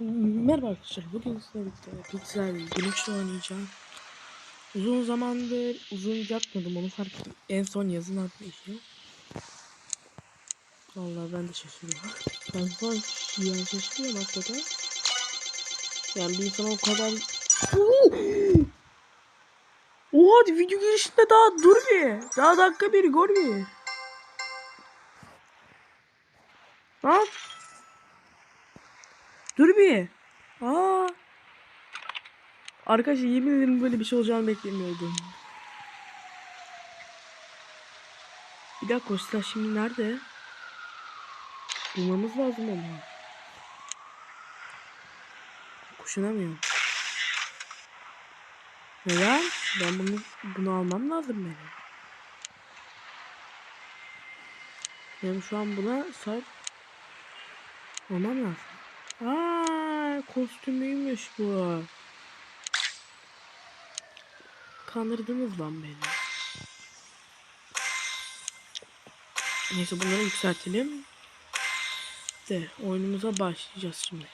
Merhaba arkadaşlar. Bugün sizlerle Pixel Glitch oynayacağım. Uzun zamandır uzun yapmadım onu fark ettim. En son yazın atmışım. Vallahi ben de şaşırıyorum. Ben an yani şaşırıyorum hakikaten. Yani bir insan o kadar... Oha video girişinde daha dur bir. Daha dakika bir gol bir. Ha? Dur bir. Aa. Arkadaşlar yemin ederim böyle bir şey olacağını beklemiyordum. Bir dakika silah şimdi nerede? Bulmamız lazım onu. Kuşanamıyorum. Neden? Ben bunu bunu almam lazım benim. Benim şu an buna sahip olmam lazım. Aa, kostümüymüş bu. Kandırdınız lan beni. Neyse bunları yükseltelim. De oyunumuza başlayacağız şimdi.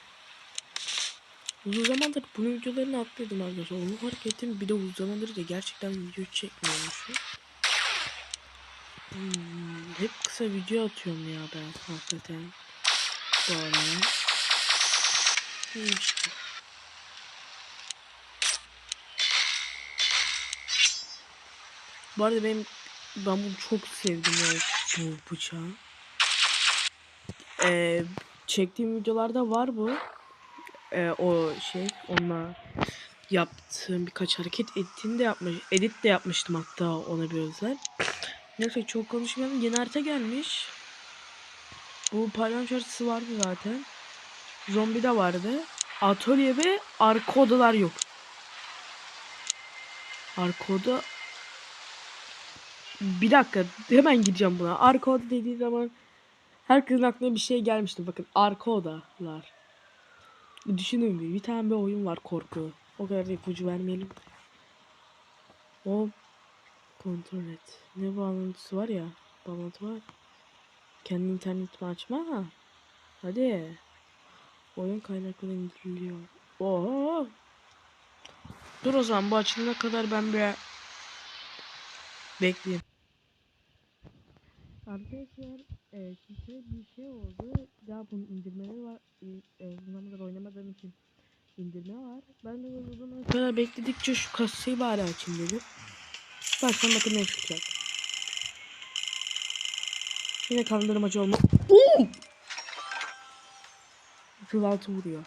Uzun zamandır bunun videolarını atladım arkadaşlar. Onu fark ettim. Bir de uzun zamandır da gerçekten video çekmiyormuşum. Hmm, hep kısa video atıyorum ya ben hakikaten. Bu. İyiymiş bu. Arada benim ben bunu çok sevdim ya bu bıçağı. Ee, çektiğim videolarda var bu. Ee, o şey onunla yaptığım birkaç hareket ettiğini de yapmış. Edit de yapmıştım hatta ona bir özel. Neyse çok konuşmayalım. Yeni harita gelmiş. Bu palyaço haritası vardı zaten. Zombi de vardı. Atölye ve arka odalar yok. Arka oda... Bir dakika hemen gideceğim buna. Arka oda dediği zaman herkesin aklına bir şey gelmişti. Bakın arka odalar. Düşünün bir. Bir tane bir oyun var korku. O kadar da ipucu vermeyelim. O kontrol et. Ne bağlantısı var ya. Bağlantı var. Kendi internetimi açma. Hadi. Oyun kaynakları indiriliyor. Oo. Dur o zaman bu açılana kadar ben bir bekleyeyim. Arkadaşlar e, size bir şey oldu. Daha bunun indirmeleri var. E, e, bundan kadar oynamadığım için indirme var. Ben de o zaman kadar bekledikçe şu kasayı bari açayım dedim. Baştan bakın ne çıkacak. Yine kandırmacı olma. Oo! Yıl altı vuruyor.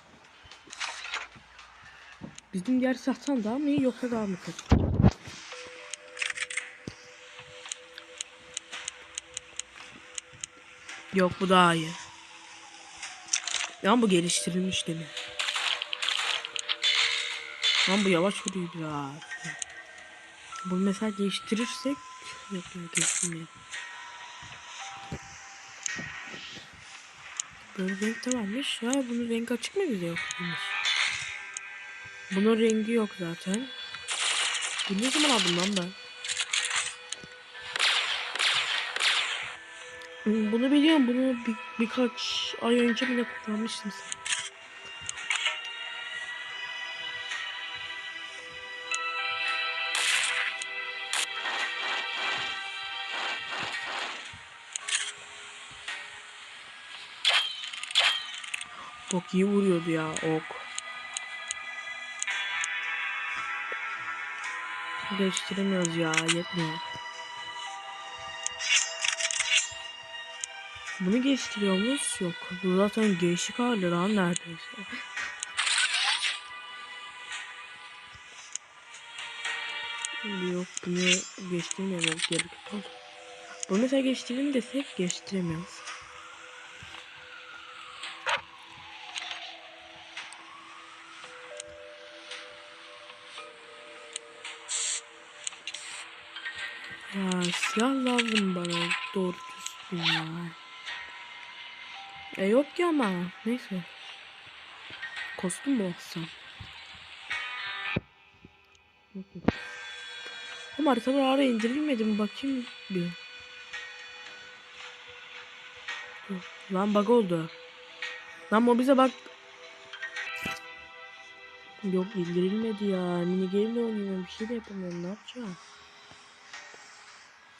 Bizim diğer sahtan daha mı iyi yoksa daha mı kötü? Yok bu daha iyi. Ya bu geliştirilmiş değil mi? Lan bu yavaş vuruyor biraz. Bunu mesela geliştirirsek yok yok geliştirmeyelim. Böyle renk de varmış. Ha bunun rengi açık mı bize yok? Bunun rengi yok zaten. Bu ne zaman aldım lan ben? Hmm, Bunu biliyorum. Bunu bir, birkaç ay önce bile kullanmıştım. Çok iyi vuruyordu ya ok. Değiştiremiyoruz ya yetmiyor. Bunu geliştiriyor muyuz? Yok. Bu zaten gençlik hali lan neredeyse. Yok bunu geliştirmiyoruz. Gerek yok. Bunu mesela geliştirelim desek geliştiremiyoruz. Ya silah lazım bana doğru düzgün ya. E yok ki ama neyse. Kostüm yok. Ama haritalar ara indirilmedi mi bakayım bir. Lan bug oldu. Lan o bize bak. Yok indirilmedi ya. Mini game de oynayamıyorum. Bir şey de yapamıyorum. Ne yapacağım?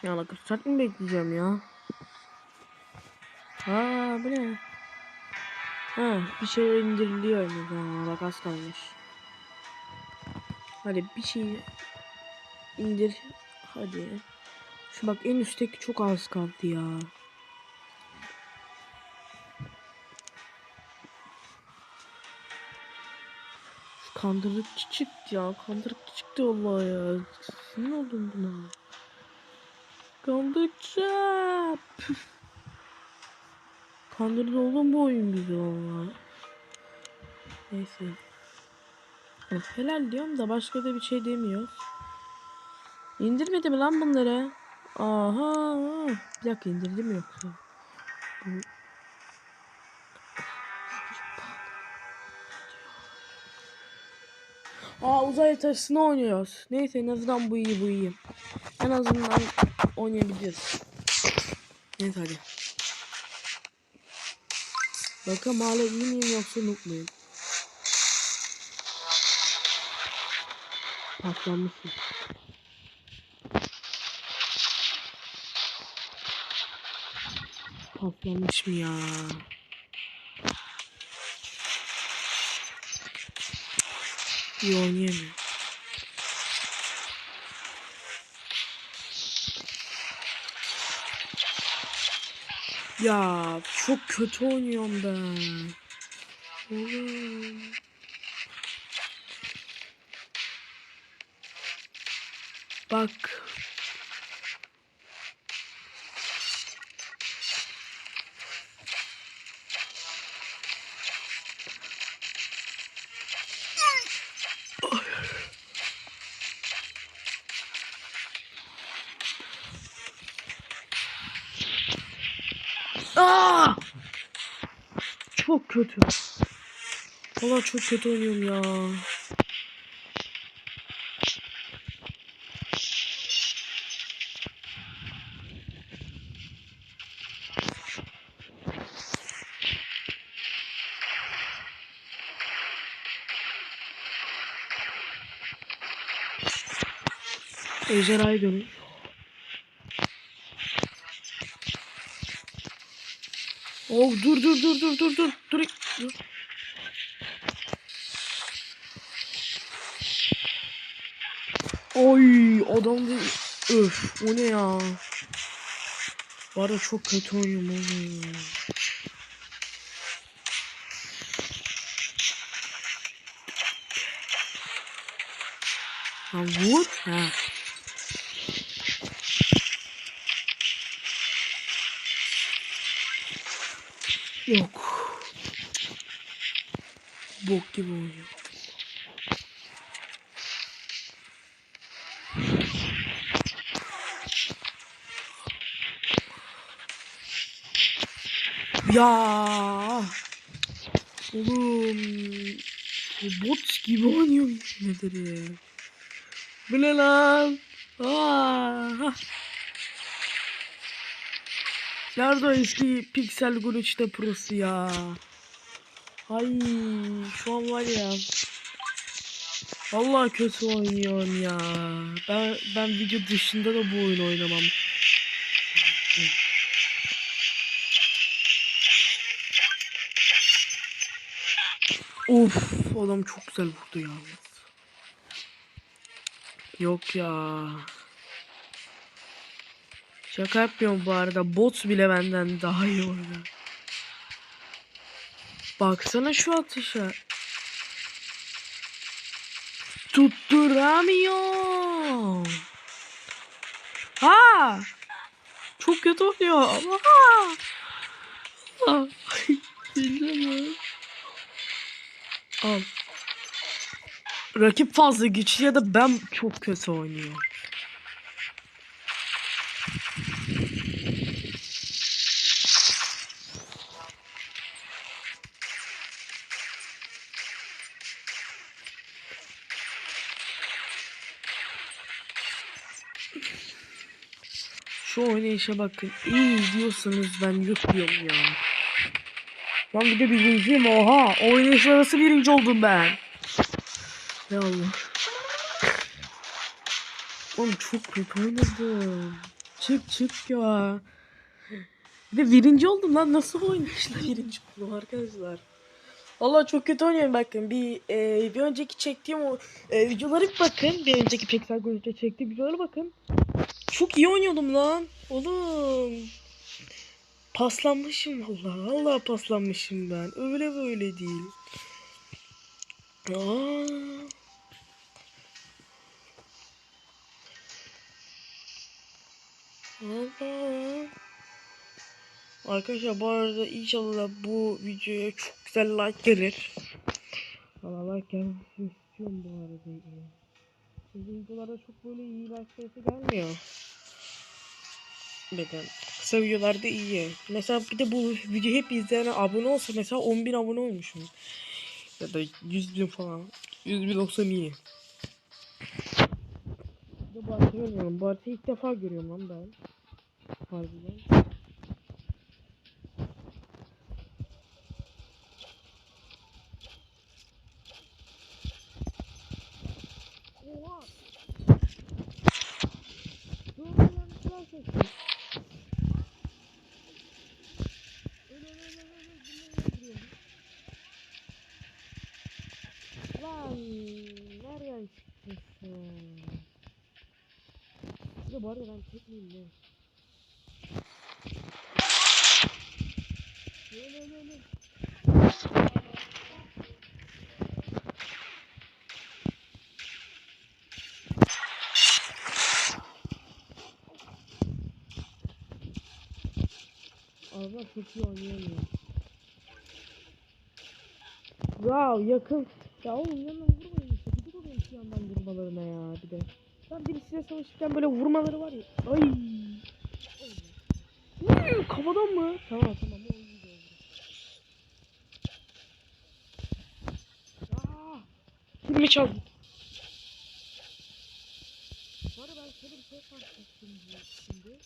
Ya bak saat mi bekleyeceğim ya? Aa bu ne? Ha bir şey indiriliyor azından. Bak az kalmış. Hadi bir şey indir. Hadi. Şu bak en üstteki çok az kaldı ya. Şu Kandırıkçı çıktı ya. Kandırıkçı çıktı Allah ya. Sinir oldum buna. Kandırıkçı. Püf. Kandırdı oğlum bu oyun bizi valla. Neyse. Helal diyorum da başka da bir şey demiyor. İndirmedi mi lan bunları? Aha. Bir dakika indirdi mi yoksa? Bu... Aa uzay haritasını oynuyoruz. Neyse en azından bu iyi bu iyi. En azından oynayabiliriz. Neyse hadi. Bakalım hala iyi miyim yoksa noob muyum? Patlamışsın. Patlamış mı ya? İyi oynayamıyorum. Ya çok kötü oynuyorum ben. Oğlum. Bak. Aa! Çok kötü. Valla çok kötü oynuyorum ya. Ejderhayı dönün. Oh dur dur dur dur dur dur dur. dur. Oy adam da öf o ne ya. Var ya çok kötü oynuyorum oğlum. Ha vur. Ha. Bok gibi oynuyor. Ya. Oğlum. Bu bot gibi oynuyor nedir ya? Bu ne lan? Aa. Nerede o eski Pixel Glitch'te prosu ya? Ay şu an var ya. Vallahi kötü oynuyorum ya. Ben ben video dışında da bu oyunu oynamam. Of adam çok güzel vurdu ya. Yok ya. Şaka yapmıyorum bu arada. Bot bile benden daha iyi oynuyor. Baksana şu atışa. Tutturamıyor. Ha! Çok kötü oynuyor. Ha! Ha! Al. Rakip fazla güçlü ya da ben çok kötü oynuyorum. Şu oynayışa bakın. İyi diyorsanız ben yutmuyorum ya. Lan bir de birinciyim oha. Oynayışa nasıl birinci oldum ben? Ya Allah. Oğlum çok kötü oynadım. Çık çık ya. Bir de birinci oldum lan. Nasıl oynayışla birinci oldum arkadaşlar. Valla çok kötü oynuyorum bakın. Bir e, bir önceki çektiğim o e, videolara bakın. Bir önceki Pixel Golf'te çektiğim videolara bakın. Çok iyi oynuyordum lan. Oğlum. Paslanmışım valla. Valla paslanmışım ben. Öyle böyle değil. Aa. Allah. Arkadaşlar bu arada inşallah bu videoya çok güzel like gelir. Valla like gelmesini istiyorum bu arada. Çünkü videolarda çok böyle iyi like sayısı gelmiyor. Neden? Kısa videolarda iyi. Mesela bir de bu video hep izleyene abone olsa mesela 10.000 abone olmuşum. Ya da 100 bin falan. 100 bin olsa iyi. Bir de bu haritayı görmüyorum. Bu haritayı ilk defa görüyorum lan ben. Harbiden. Oha! Dur lan silah sesi. Öyle öyle öyle öyle öyle öldürüyorum. Lan nereden? Bir de bu arada ben tek miyim ne? Çok iyi oynayamıyor. Wow yakın. Ya oğlum yanına vurmayın işte. Gıcık oluyorum şu yandan vurmalarına ya bir de. Ben birisiyle savaşırken böyle vurmaları var ya. Ay. Uy, kafadan mı? Tamam tamam o iyi de oldu. Aa, Kilimi çaldı. Bu arada ben şöyle bir şey fark ettim şimdi.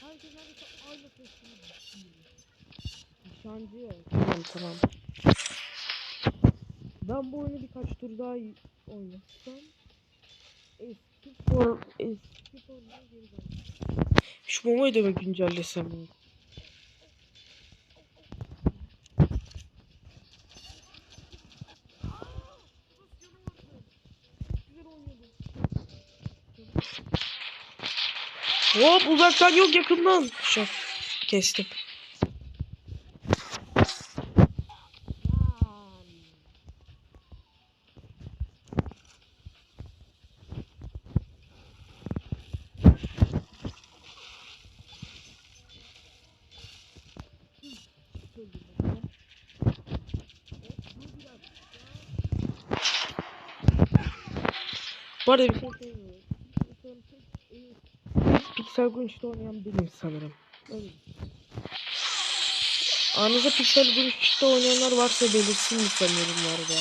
Herkes neredeyse aynı seçimi düşünüyor. Nişancı. Tamam tamam. Ben bu oyunu birkaç tur daha oynasam eski for eski formuna geri döneceğim. Şu bombayı da mı güncellesem? Hop uzaktan yok yakından. Şak kestim. Bu arada bir şey söyleyeyim. Pixel Gunç'ta oynayan benim sanırım. Öyle. Aranızda Pixel Gunç'ta oynayanlar varsa belirsin lütfen yorumlarda.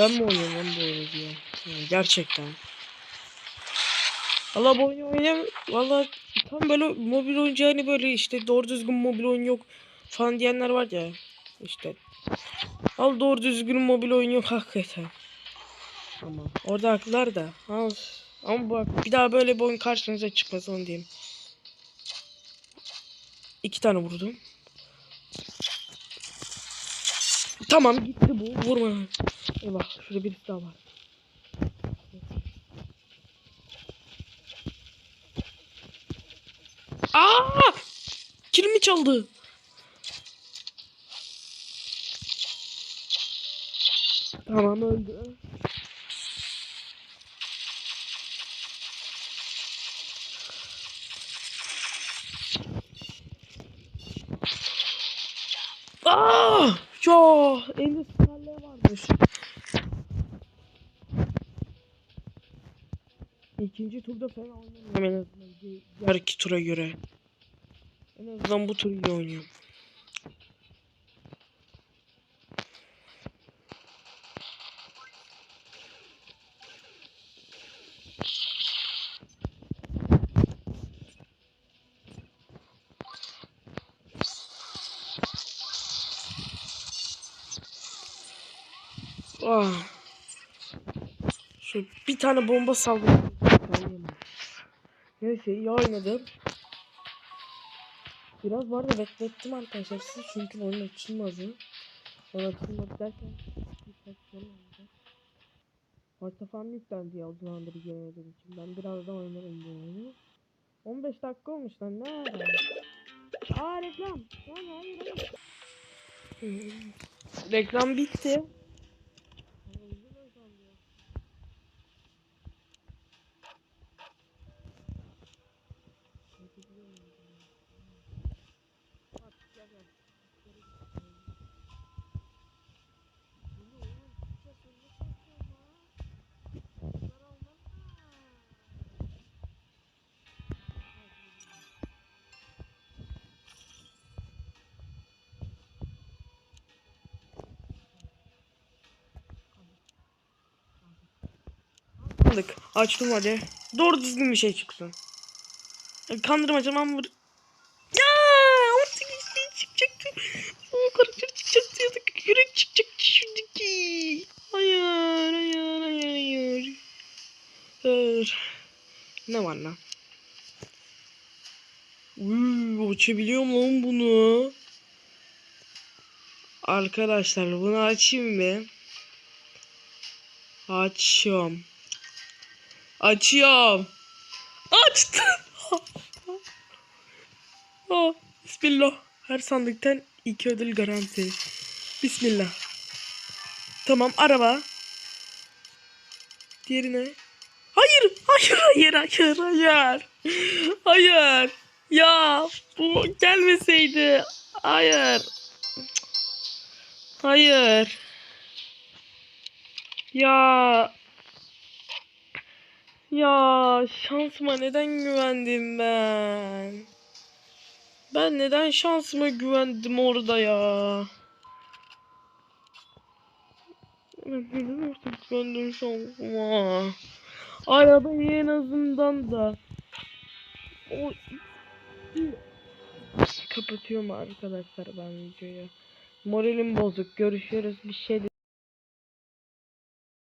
Ben mi oynuyorum lan bu oyunu diye. Yani gerçekten. Valla bu oyunu oynayam. Valla tam böyle mobil oyuncu hani böyle işte doğru düzgün mobil oyun yok falan diyenler var ya. İşte. Al doğru düzgün mobil oyun yok hakikaten. Ama orada haklılar da. Al. Ama bak bir daha böyle bir oyun karşınıza çıkmaz onu diyeyim. İki tane vurdum. Tamam gitti bu. Vurma. Eyvah şurada birisi daha var. Aa! Kilimi çaldı. Tamam öldü. Aa! Ya elde skarlaya varmış. İkinci turda fena oynamıyorum en azından di- diğer iki tura göre. En azından bu tur iyi oynuyorum. Ah. Şöyle bir tane bomba saldım. Neyse iyi oynadım. Biraz bu arada beklettim arkadaşlar sizi çünkü oyun açılmadı. Oyun açılmadı derken. Harita falan yüklendi ya zamandır giremediğim için. Ben birazdan oynarım bu oyunu. 15 dakika olmuş lan ne ara? Aa reklam. Lan hayır hayır. Reklam bitti. Aldık. Açtım hadi. Doğru düzgün bir şey çıksın. Ya Kandırmaca vur. Ya orta çıkacaktı. O karakter çıkacaktı ya da yürek çıkacaktı şuradaki. Hayır hayır hayır hayır. Hayır. Ne var lan? Uuu açabiliyorum lan bunu. Arkadaşlar bunu açayım mı? Açıyorum. Açıyorum. Açtım. oh, bismillah. Her sandıktan iki ödül garanti. Bismillah. Tamam araba. Diğerine. Hayır, hayır, hayır, hayır, hayır. Hayır. Ya bu gelmeseydi. Hayır. Hayır. Ya ya şansıma neden güvendim ben? Ben neden şansıma güvendim orada ya? Neden orada güvendim şansıma? Arabayı en azından da o kapatıyorum arkadaşlar ben videoyu. Moralim bozuk. Görüşürüz. Bir şey